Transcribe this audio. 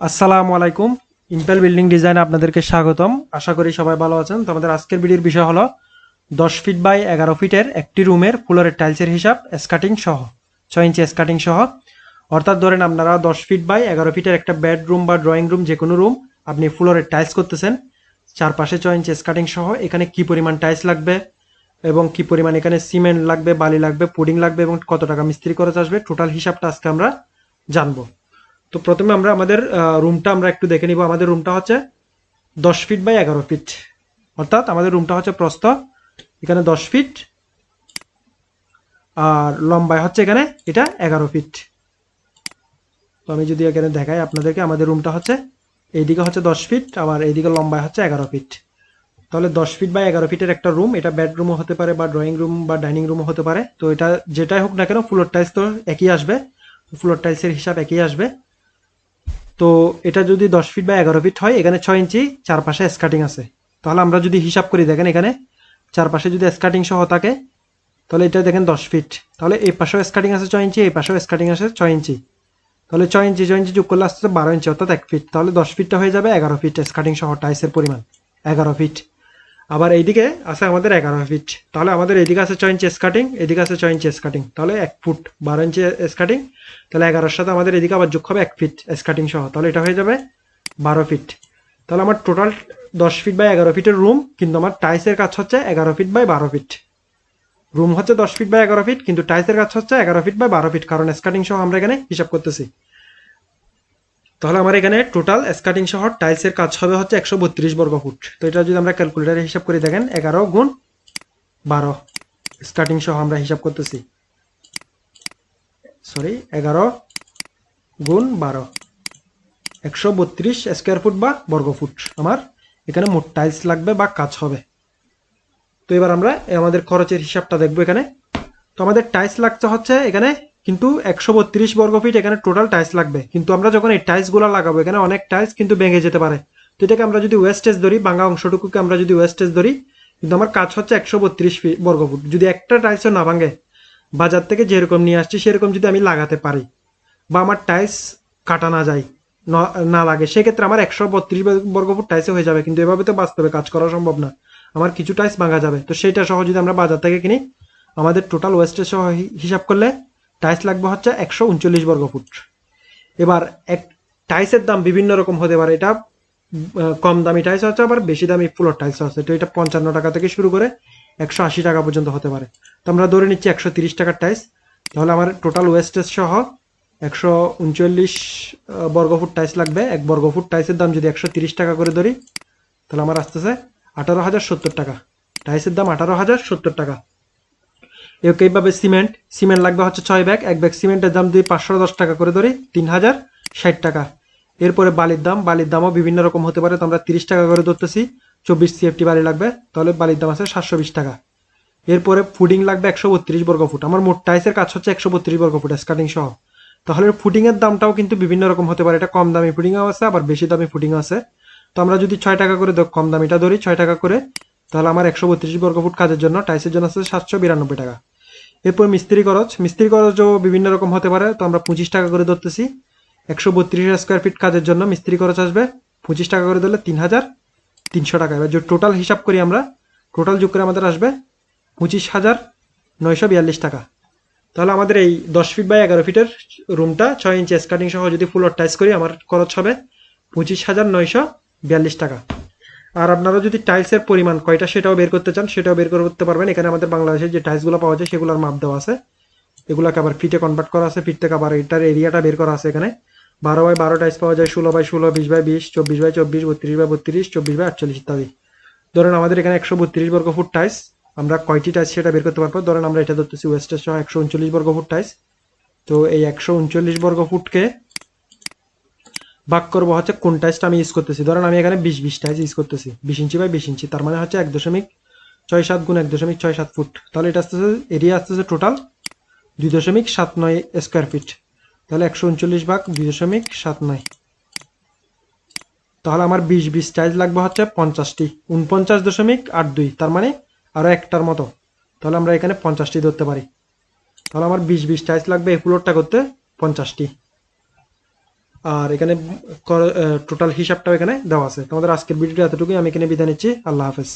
আসসালামু আলাইকুম। Impel building design আপনাদেরকে স্বাগতম। আশা করি সবাই ভালো আছেন। তো আমাদের আজকের ভিডিওর বিষয় হলো দশ ফিট বাই এগারো ফিটের একটি রুমের ফ্লোরের টাইলসের হিসাব স্কাটিং সহ ছয় ইঞ্চি স্কাটিং সহ। অর্থাৎ ধরেন আপনারা দশ ফিট বাই এগারো ফিটের একটা বেডরুম বা ড্রয়িং রুম যে কোনো রুম আপনি ফ্লোরের টাইলস করতেছেন, চারপাশে ছয় ইঞ্চি স্কাটিং সহ, এখানে কি পরিমাণ টাইলস লাগবে এবং কি পরিমাণ এখানে সিমেন্ট লাগবে, বালি লাগবে পুডিং লাগবে এবং কত টাকা মিস্ত্রি খরচ আসবে টোটাল হিসাবটা আজকে আমরা জানব। তো প্রথমে আমরা আমাদের রুমটা আমরা একটু দেখে নিব। আমাদের রুমটা হচ্ছে দশ ফিট বাই এগারো ফিট অর্থাৎ আমাদের রুমটা হচ্ছে প্রস্থ, এখানে দশ ফিট আর লম্বায় হচ্ছে এখানে এটা এগারো ফিট তো আমি যদি এখানে দেখাই আপনাদেরকে, আমাদের রুমটা হচ্ছে এইদিকে হচ্ছে দশ ফিট আবার এইদিকে লম্বায় হচ্ছে এগারো ফিট তাহলে দশ ফিট বা এগারো ফিটের একটা রুম এটা বেডরুমও হতে পারে বা ড্রয়িং রুম বা ডাইনিং রুমও হতে পারে। তো এটা যেটাই হোক না কেন ফ্লোর টাইলস তো একই আসবে। ফ্লোর টাইলসের হিসাব একই আসবে। তো এটা যদি দশ ফিট বা এগারো ফিট হয়, এখানে ছয় ইঞ্চি চারপাশে স্কাটিং আছে। তাহলে আমরা যদি হিসাব করি, দেখেন এখানে চারপাশে যদি স্কাটিং সহ থাকে, তাহলে এটা দেখেন দশ ফিট তাহলে এই পাশেও স্কাটিং আছে ছয় ইঞ্চি, এই পাশেও স্কাটিং আছে ছয় ইঞ্চি। তাহলে ছয় ইঞ্চি ছয় ইঞ্চি যোগ করলে আসতে বারো ইঞ্চি, অর্থাৎ এক ফিট তাহলে দশ ফিটটা হয়ে যাবে এগারো ফিট স্কাটিং সহ টাইসের পরিমাণ, এগারো ফিট আবার এইদিকে আছে আমাদের এগারো ফিট তাহলে আমাদের এইদিকে আছে ছয় ইঞ্চি স্কাটিং এদিকে আছে ছয় ইঞ্চি স্কাটিং তাহলে এক ফুট বারো ইঞ্চি স্কাটিং তাহলে এগারোর সাথে আমাদের এদিকে আবার যোগ হবে এক ফিট স্কাটিং সহ। তাহলে এটা হয়ে যাবে বারো ফিট তাহলে আমার টোটাল দশ ফিট বাই এগারো ফিটের রুম কিন্তু আমার টাইসের কাজ হচ্ছে এগারো ফিট বাই বারো ফিট রুম হচ্ছে দশ ফিট বাই এগারো ফিট কিন্তু টাইসের কাজ হচ্ছে এগারো ফিট বাই বারো ফিট কারণ স্কাটিং সহ আমরা এখানে হিসাব করতেছি। তাহলে আমার এখানে টোটাল স্কাটিং সহ টাইলসের কাজ হবে হচ্ছে একশো বত্রিশ বর্গ ফুট। তো এটা যদি আমরা ক্যালকুলেটারে হিসাব করে দেখেন, এগারো গুণ বারো স্কাটিং সহ আমরা হিসাব করতেছি। সরি এগারো গুণ বারো। একশো বত্রিশ স্কোয়ার ফুট বা বর্গ ফুট। আমার এখানে মোট টাইলস লাগবে বা কাজ হবে। তো এবার আমরা আমাদের খরচের হিসাবটা দেখব এখানে। তো আমাদের টাইলস লাগছে হচ্ছে এখানে কিন্তু একশো বত্রিশ বর্গ ফিট এখানে টোটাল টাইলস লাগবে। কিন্তু আমরা যখন এই টাইলসগুলো লাগাবো, এখানে অনেক টাইলস কিন্তু ভেঙে যেতে পারে। তো এটাকে আমরা যদি ওয়েস্টেজ ধরি ভাঙা অংশটুকুকে আমরা যদি ওয়েস্টেজ ধরি, কিন্তু আমার কাজ হচ্ছে একশো বত্রিশ বর্গ ফুট। যদি একটা টাইলসও না ভাঙে, বাজার থেকে যেরকম নিয়ে আসছি, সেরকম যদি আমি লাগাতে পারি, বা আমার টাইলস কাটা না যায়, না লাগে, সেক্ষেত্রে আমার একশো বত্রিশ বর্গ ফুট টাইলসে হয়ে যাবে। কিন্তু এভাবে তো বাস্তবে কাজ করা সম্ভব না। আমার কিছু টাইলস ভাঙা যাবে। তো সেইটা সহ যদি আমরা বাজার থেকে কিনি, আমাদের টোটাল ওয়েস্টেজ সহ হিসাব করলে টাইলস লাগবে হচ্ছে একশো উনচল্লিশ বর্গ ফুট। এবার এক টাইলসের দাম বিভিন্ন রকম হতে পারে। এটা কম দামি টাইলস আছে, আবার বেশি দামি ফ্লোর টাইলস আছে। তো এটা পঞ্চান্ন টাকা থেকে শুরু করে একশো আশি টাকা পর্যন্ত হতে পারে। তো আমরা ধরে নিচ্ছি একশো তিরিশ টাকার টাইলস তাহলে আমার টোটাল ওয়েস্টেজ সহ একশো উনচল্লিশ বর্গফুট টাইলস লাগবে। এক বর্গফুট টাইলসের দাম যদি একশো তিরিশ টাকা করে ধরি, তাহলে আমার আসতেছে আঠারো হাজার সত্তর টাকা। টাইলসের দাম আঠারো হাজার সত্তর টাকা। এইভাবে সিমেন্ট? সিমেন্ট লাগবে হচ্ছে ছয় ব্যাগ, এক ব্যাগ সিমেন্টের দাম যদি পাঁচশো দশ টাকা করে ধরি, তিন হাজার ষাট টাকা। এরপরে বালির দাম, বালির দামও বিভিন্ন রকম হতে পারে, তো আমরা তিরিশ টাকা করে ধরতেছি, চব্বিশ সিএফটি বালি লাগবে, তাহলে বালির দাম আছে সাতশো বিশ টাকা। এরপরে ফুডিং লাগবে একশো বত্রিশ বর্গ ফুট, আমার মোট টাইসের কাজ হচ্ছে একশো বত্রিশ বর্গ ফুট স্কার্টিং সহ। তাহলে ফুডিংয়ের দামটাও কিন্তু বিভিন্ন রকম হতে পারে, এটা কম দামি ফুডিংও আছে, আবার বেশি দামি ফুডিং আছে। তো আমরা যদি ছয় টাকা করে কম দামিটা ধরি, ছয় টাকা করে, তাহলে আমার একশো বত্রিশ বর্গ ফুট কাজের জন্য, টাইসের জন্য আছে সাতশো বিরানব্বই টাকা। এরপর মিস্ত্রি খরচ। মিস্ত্রি খরচও বিভিন্ন রকম হতে পারে। তো আমরা পঁচিশ টাকা করে ধরতেছি। একশো বত্রিশ স্কোয়ার ফিট কাজের জন্য মিস্ত্রি খরচ আসবে। পঁচিশ টাকা করে ধরলে তিন হাজার তিনশো টাকা। এবার যে টোটাল হিসাব করি আমরা টোটাল যোগ করে আমাদের আসবে পঁচিশ হাজার নয়শো বিয়াল্লিশ টাকা। তাহলে আমাদের এই দশ ফিট বাই এগারো ফিটের রুমটা ছয় ইঞ্চি স্কার্টিং সহ যদি ফুল টাইস করি, আমার খরচ হবে পঁচিশ হাজার নয়শো বিয়াল্লিশ টাকা। আর আপনারা যদি টাইলসের পরিমাণ কয়টা সেটাও বের করতে চান, সেটাও বের করতে পারবেন। এখানে আমাদের বাংলাদেশের যে টাইলসগুলো পাওয়া যায় সেগুলোর মাপ দেওয়া আছে। এগুলোকে আবার ফিটে কনভার্ট করা আছে। ফিট থেকে আবার এটার এরিয়াটা বের করা আছে এখানে। বারো বাই বারো টাইলস পাওয়া যায়, ষোলো বাই ষোলো, বিশ বাই বিশ, চব্বিশ বাই চব্বিশ, বত্রিশ বাই বত্রিশ, চব্বিশ বাই আটচল্লিশ ইত্যাদি। ধরেন আমাদের এখানে একশো বত্রিশ বর্গ ফুট টাইলস আমরা কয়টি টাইলস সেটা বের করতে পারব? ধরেন আমরা এটা ধরতেছি ওয়েস্টের সহ একশো উনচল্লিশ বর্গ ফুট টাইলস তো এই একশো উনচল্লিশ বর্গ ফুটকে ভাগ করব হচ্ছে কোন টাইসটা আমি ইউজ করতেছি। ধরেন আমি এখানে বিশ বিশ টাইস ইউজ করতেছি। বিশ ইঞ্চি বাই বিশ ইঞ্চি, তার মানে হচ্ছে এক দশমিক ছয় সাত গুণ এক দশমিক ছয় সাত ফুট। তাহলে এটা আসতেছে এরিয়া আসতেছে টোটাল দুই দশমিক সাত নয় স্কোয়ার ফিট তাহলে একশো উনচল্লিশ ভাগ দুই দশমিক সাত নয়। তাহলে আমার বিশ বিশ টাইস লাগবে হচ্ছে পঞ্চাশটি। উনপঞ্চাশ দশমিক আট দুই, তার মানে আরও একটার মতো। তাহলে আমরা এখানে পঞ্চাশটি ধরতে পারি। তাহলে আমার বিশ বিশ টাইস লাগবে এই করতে পঞ্চাশটি। আর এখানে টোটাল হিসাবটাও এখানে দেওয়া আছে। তোমাদের আজকের ভিডিওটা এতটুকুই। আমি এখানে বিদায় নিচ্ছি। আল্লাহ হাফেজ।